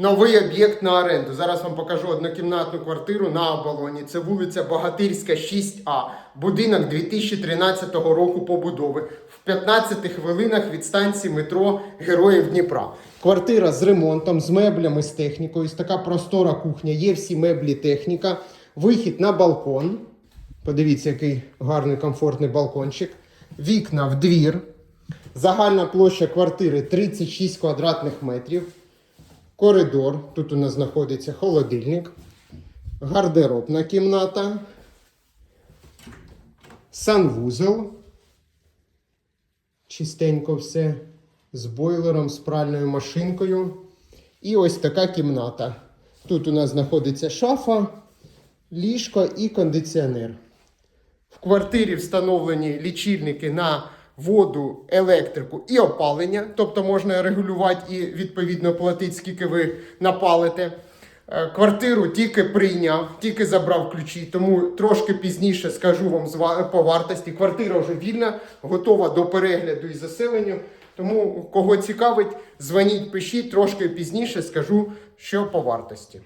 Новий об'єкт на оренду. Зараз вам покажу однокімнатну квартиру на оболоні. Це вулиця Богатирська, 6А. Будинок 2013 року побудови. В 15 хвилинах від станції метро Героїв Дніпра. Квартира з ремонтом, з меблями, з технікою. Ось така простора кухня. Є всі меблі, техніка. Вихід на балкон. Подивіться, який гарний комфортний балкончик. Вікна в двір. Загальна площа квартири 36 квадратних метрів. Коридор. Тут у нас знаходиться холодильник. Гардеробна кімната. Санвузол. Чистенько все. З бойлером, з пральною машинкою. І ось така кімната. Тут у нас знаходиться шафа, ліжко і кондиціонер. В квартирі встановлені лічильники на воду, електрику і опалення, тобто можна регулювати і відповідно платити, скільки ви напалите. Е, Квартиру тільки прийняв, тільки забрав ключі, тому трошки пізніше скажу вам по вартості. Квартира вже вільна, готова до перегляду і заселенню. Тому кого цікавить, дзвоніть, пишіть, трошки пізніше скажу, що по вартості.